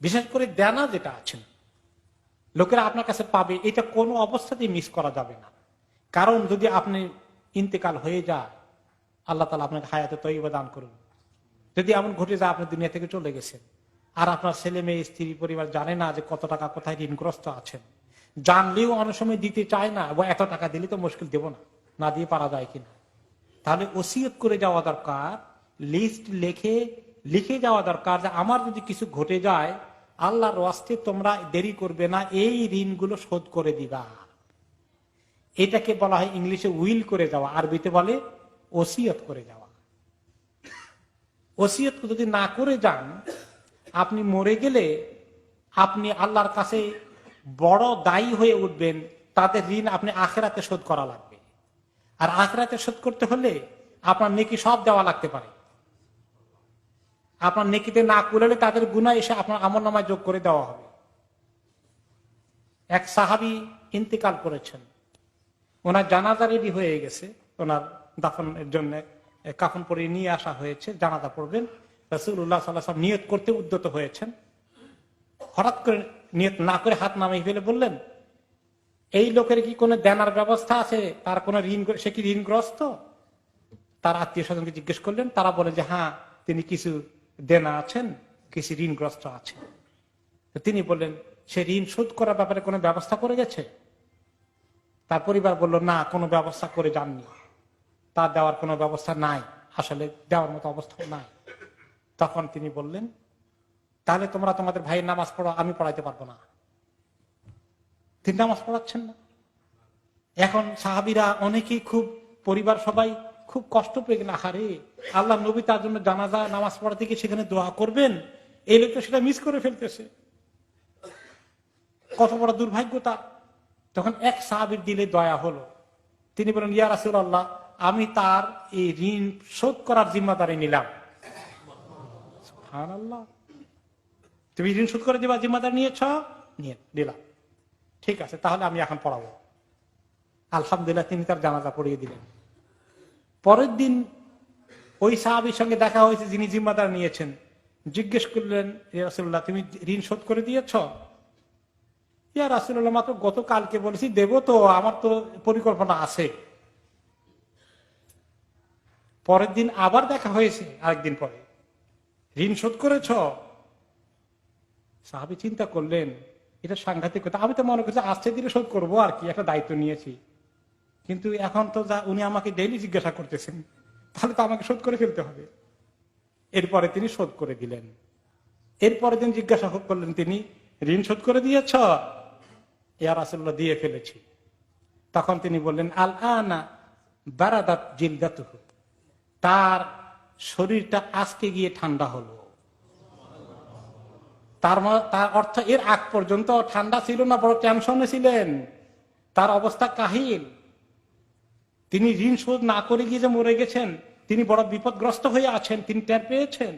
বিশেষ করে দেনা যেটা আছেন লোকেরা আপনার কাছে পাবে, এটা কোনো অবস্থাতেই মিস করা যাবে না। কারণ যদি আপনি ইন্তেকাল হয়ে যায়, আল্লাহ তালা আপনাকে হায়াতে তৈবা দান করুন। যদি এমন ঘটে যায়, আপনি দুনিয়া থেকে চলে গেছেন। আর আপনার ছেলে মেয়ে, স্ত্রী, পরিবার জানে না যে কত টাকা, কোথায় ঋণগ্রস্ত আছেন। জানলেও অনেক সময় দিতে চায় না এবং এত টাকা দিলে তো মুশকিল, দেব না না দিয়ে পারা যায় কিনা। তাহলে ওসিয়ত করে যাওয়া দরকার লিস্ট লিখে লিখে যাওয়া দরকার যে আমার যদি কিছু ঘটে যায় আল্লাহর ওয়াস্তে তোমরা দেরি করবে না, এই ঋণগুলো শোধ করে দিবা। এটাকে বলা হয় ইংলিশে উইল করে যাওয়া আরবিতে বলে ওসিয়ত করে যাওয়া ওসিয়ত যদি না করে যান, আপনি মরে গেলে আপনি আল্লাহর কাছে বড় দায়ী হয়ে উঠবেন, তাদের ঋণ আপনি আখেরাতে শোধ করা লাগবে। আর আখেরাতে শোধ করতে হলে আপনার নেকি সব দেওয়া লাগতে পারে। আপনার নেকিতে না করলে তাদের গুণা এসে আপনার আমল নামায় যোগ করে দেওয়া হবে। এক সাহাবি ইন্তেকাল করেছেন। ওনার জানাজা রেডি হয়ে গেছে। ওনার দাফনের জন্য কাফন পরে নিয়ে আসা হয়েছে। জানাজা পড়বেন। রসুল্লাহ সাল্লাহ নিয়ত করতে উদ্যত হয়েছেন। হঠাৎ করে নিয়ত না করে হাত নামিয়ে ফেলে বললেন, এই লোকের কি কোনো দেনার ব্যবস্থা আছে? তার কোনো ঋণ সে কি ঋণগ্রস্ত? তার আত্মীয় স্বজনকে জিজ্ঞেস করলেন। তারা বলে যে হ্যাঁ তিনি কিছু দেনা আছেন, কিছু ঋণগ্রস্ত আছেন তিনি বললেন, সে ঋণ শোধ করার ব্যাপারে কোনো ব্যবস্থা করে গেছে? তার পরিবার বলল, না, কোনো ব্যবস্থা করে যাননি। তার দেওয়ার কোনো ব্যবস্থা নাই। আসলে দেওয়ার মতো অবস্থা নাই। তখন তিনি বললেন, তাহলে তোমরা তোমাদের ভাইয়ের নামাজ পড়ো, আমি পড়াইতে পারব না। তিনি নামাজ পড়াচ্ছেন না। এখন সাহাবিরা অনেকেই খুব পরিবার সবাই খুব কষ্ট পেয়ে গেলেন, আহারে। আল্লাহ নবী তার জন্য জানাজা, নামাজ পড়াতে গিয়ে সেখানে দোয়া করবেন। এই লোক তো সেটা মিস করে ফেলতেছে। কত বড় দুর্ভাগ্য তার। তখন এক সাহাবির দিলে দয়া হলো। তিনি বলেন, ইয়া রাসুল আল্লাহ আমি তার এই ঋণ শোধ করার জিম্মাদারি নিলাম। তুমি ঋণ শোধ করে দিবা, জিম্মাদারি নিয়েছ? নিয়ে, দিলাম। ঠিক আছে, তাহলে আমি এখন পড়াবো। আলহামদুলিল্লাহ, তিনি তার জানাজা পড়িয়ে দিলেন। পরের দিন ওই সাহাবির সঙ্গে দেখা হয়েছে যিনি জিম্মাদার নিয়েছেন। জিজ্ঞেস করলেন রাসুল্লাহ তুমি ঋণ শোধ করে দিয়েছ? ইয়া রাসুল্লাহ মাত্র গতকালকে বলেছি, দেব তো, আমার তো পরিকল্পনা আছে। পরের দিন আবার দেখা হয়েছে আরেকদিন পরে। ঋণ শোধ করেছ? সাহাবি চিন্তা করলেন, এটা সাংঘাতিক কথা। আমি তো মনে করছি আজকে দিনে শোধ করব আর কি, একটা দায়িত্ব নিয়েছি। কিন্তু এখন তো যা উনি আমাকে ডেইলি জিজ্ঞাসা করতেছেন, তাহলে তো আমাকে শোধ করে ফেলতে হবে। এরপরে তিনি শোধ করে দিলেন। এরপরে দিন জিজ্ঞাসা করলেন, তিনি, ঋণ শোধ করে দিয়েছ? ইয়ার আসল্লা দিয়ে ফেলেছি। তখন তিনি বললেন আল আনা বারাদাত জিলদাতুহু। তার শরীরটা আজকে গিয়ে ঠান্ডা হলো। তার তার অর্থ এর আগ পর্যন্ত ঠান্ডা ছিল না, বড় টেনশনে ছিলেন। তার অবস্থা কাহিল। তিনি ঋণ শোধ না করে গিয়ে যে মরে গেছেন, তিনি বড় বিপদগ্রস্ত হয়ে আছেন, তিনি টের পেয়েছেন?